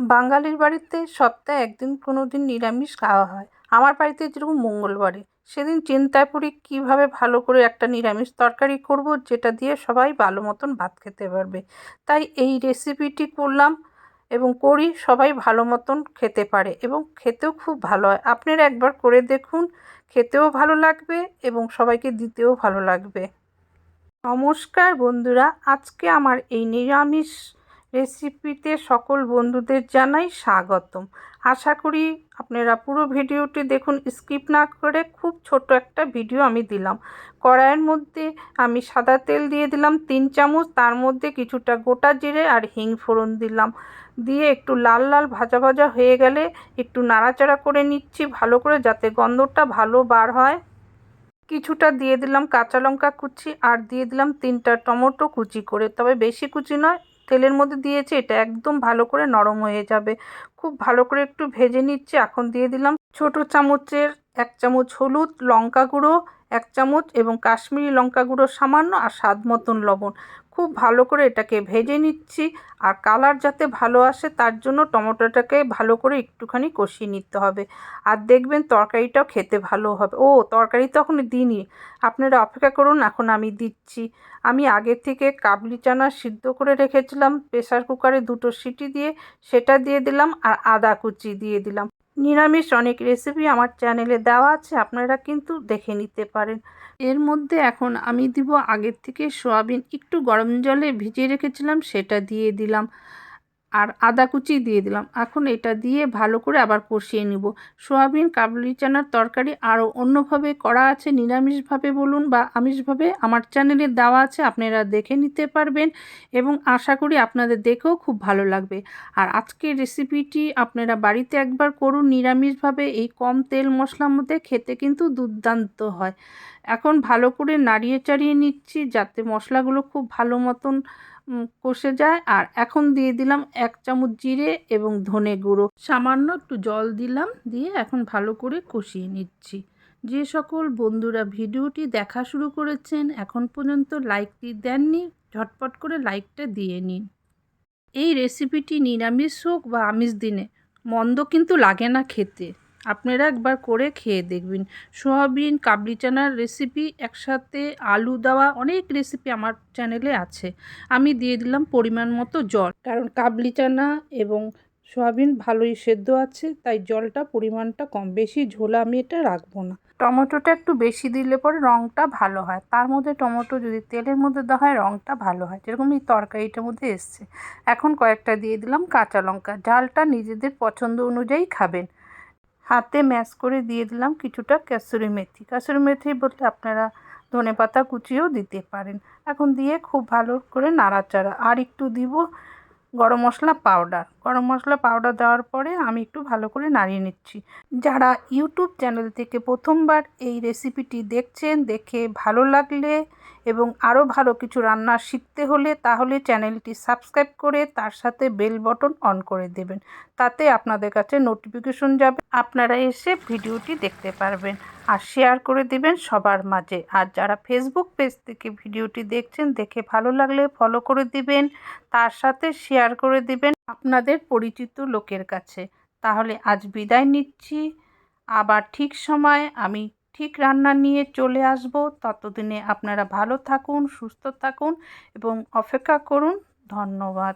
বাঙালির বাড়িতে সপ্তাহে একদিন কোনো দিন নিরামিষ খাওয়া হয়। আমার বাড়িতে যেরকম মঙ্গলবারে। সেদিন চিন্তায় পড়ি কীভাবে ভালো করে একটা নিরামিষ তরকারি করব, যেটা দিয়ে সবাই ভালো মতন ভাত খেতে পারবে। তাই এই রেসিপিটি করলাম এবং করি, সবাই ভালো মতন খেতে পারে এবং খেতেও খুব ভালো হয়। আপনারা একবার করে দেখুন, খেতেও ভালো লাগবে এবং সবাইকে দিতেও ভালো লাগবে। নমস্কার বন্ধুরা, আজকে আমার এই নিরামিষ রেসিপিতে সকল বন্ধুদের জানাই স্বাগতম। আশা করি আপনারা পুরো ভিডিওটি দেখুন, স্কিপ না করে খুব ছোট একটা ভিডিও আমি দিলাম। কড়াইয়ের মধ্যে আমি সাদা তেল দিয়ে দিলাম তিন চামচ, তার মধ্যে কিছুটা গোটা জিরে আর হিং ফোড়ন দিলাম। দিয়ে একটু লাল লাল ভাজা ভাজা হয়ে গেলে একটু নাড়াচাড়া করে নিচ্ছি ভালো করে যাতে গন্ধটা ভালো বার হয়। কিছুটা দিয়ে দিলাম কাঁচা লঙ্কা কুচি আর দিয়ে দিলাম তিনটা টমেটো কুচি করে, তবে বেশি কুচি নয় তেলের মধ্যে দিয়েছি এটা একদম ভালো করে নরম হয়ে যাবে। খুব ভালো করে একটু ভেজে নিচ্ছি, এখন দিয়ে দিলাম ছোট চামচের এক চামচ হলুদ, লঙ্কা গুঁড়ো, এক চামচ এবং কাশ্মীরি লঙ্কা গুঁড়ো সামান্য আর স্বাদ মতন লবণ। খুব ভালো করে এটাকে ভেজে নিচ্ছি আর কালার যাতে ভালো আসে তার জন্য টমেটোটাকে ভালো করে একটুখানি কষিয়ে নিতে হবে। আর দেখবেন তরকারিটাও খেতে ভালো হবে। ও, তরকারি তো এখন দিইনি। আপনারা অপেক্ষা করুন, এখন আমি দিচ্ছি। আমি আগে থেকে কাবলি চানা সিদ্ধ করে রেখেছিলাম, প্রেসার কুকারে দুটো সিটি দিয়ে, সেটা দিয়ে দিলাম আর আদা কুচি দিয়ে দিলাম। নিরামিষ অনেক রেসিপি আমার চ্যানেলে দেওয়া আছে, আপনারা কিন্তু দেখে নিতে পারেন। এর মধ্যে এখন আমি দিব আগের থেকে সোয়াবিন, একটু গরম জলে ভিজিয়ে রেখেছিলাম, সেটা দিয়ে দিলাম। আর আদা কুচি দিয়ে দিলাম। এখন এটা দিয়ে ভালো করে আবার কষিয়ে নিব। সোয়াবিন, কাবলি চানার তরকারি আরও অন্যভাবে করা আছে। নিরামিষভাবে বলুন বা আমিষভাবে আমার চ্যানেলে দেওয়া আছে, আপনারা দেখে নিতে পারবেন এবং আশা করি আপনাদের দেখেও খুব ভালো লাগবে। আর আজকের রেসিপিটি আপনারা বাড়িতে একবার করুন। নিরামিষভাবে এই কম তেল মশলার মধ্যে খেতে কিন্তু দুর্দান্ত হয়। এখন ভালো করে নাড়িয়ে চাড়িয়ে নিচ্ছি যাতে মশলাগুলো খুব ভালো মতন কষে যায়। আর এখন দিয়ে দিলাম এক চামচ জিরে এবং ধনে গুঁড়ো। সামান্য একটু জল দিলাম, দিয়ে এখন ভালো করে কষিয়ে নিচ্ছি। যে সকল বন্ধুরা ভিডিওটি দেখা শুরু করেছেন, এখন পর্যন্ত লাইকটি দেননি, ঝটপট করে লাইকটা দিয়ে নিন। এই রেসিপিটি নিরামিষ হোক বা আমিষ দিনে, মন্দ কিন্তু লাগে না খেতে। আপনারা একবার করে খেয়ে দেখবেন। সোয়াবিন, কাবলি চানার রেসিপি একসাথে আলু দেওয়া অনেক রেসিপি আমার চ্যানেলে আছে। আমি দিয়ে দিলাম পরিমাণ মতো জল। কারণ কাবলি চানা এবং সোয়াবিন ভালোই সেদ্ধ আছে, তাই জলটা পরিমাণটা কম। বেশি ঝোলা আমি এটা রাখব না। টমেটোটা একটু বেশি দিলে পরে রঙটা ভালো হয়। তার মধ্যে টমেটো যদি তেলের মধ্যে দেওয়া হয় রঙটা ভালো হয়। যেরকম এই তরকারিটার মধ্যে এসছে। এখন কয়েকটা দিয়ে দিলাম কাঁচা লঙ্কা। ঝালটা নিজেদের পছন্দ অনুযায়ী খাবেন। হাতে ম্যাশ করে দিয়ে দিলাম কিছুটা কাসুরি মেথি। কাসুরি মেথি বলতে আপনারা ধনে পাতা কুচিও দিতে পারেন। এখন দিয়ে খুব ভালো করে নাড়াচাড়া। আর একটু দিব গরম মশলা পাউডার। গরম মশলা পাউডার দেওয়ার পরে আমি একটু ভালো করে নাড়িয়ে নিচ্ছি। যারা ইউটিউব চ্যানেল থেকে প্রথমবার এই রেসিপিটি দেখছেন, দেখে ভালো লাগলে এবং আরও ভালো কিছু রান্না শিখতে হলে তাহলে চ্যানেলটি সাবস্ক্রাইব করে তার সাথে বেল বটন অন করে দেবেন। তাতে আপনাদের কাছে নোটিফিকেশন যাবে, আপনারা এসে ভিডিওটি দেখতে পারবেন আর শেয়ার করে দেবেন সবার মাঝে। আর যারা ফেসবুক পেজ থেকে ভিডিওটি দেখছেন, দেখে ভালো লাগলে ফলো করে দিবেন, তার সাথে শেয়ার করে দিবেন আপনাদের পরিচিত লোকের কাছে। তাহলে আজ বিদায় নিচ্ছি। আবার ঠিক সময় আমি ঠিক রান্না নিয়ে চলে আসব। ততদিনে আপনারা ভালো থাকুন, সুস্থ থাকুন এবং অপেক্ষা করুন। ধন্যবাদ।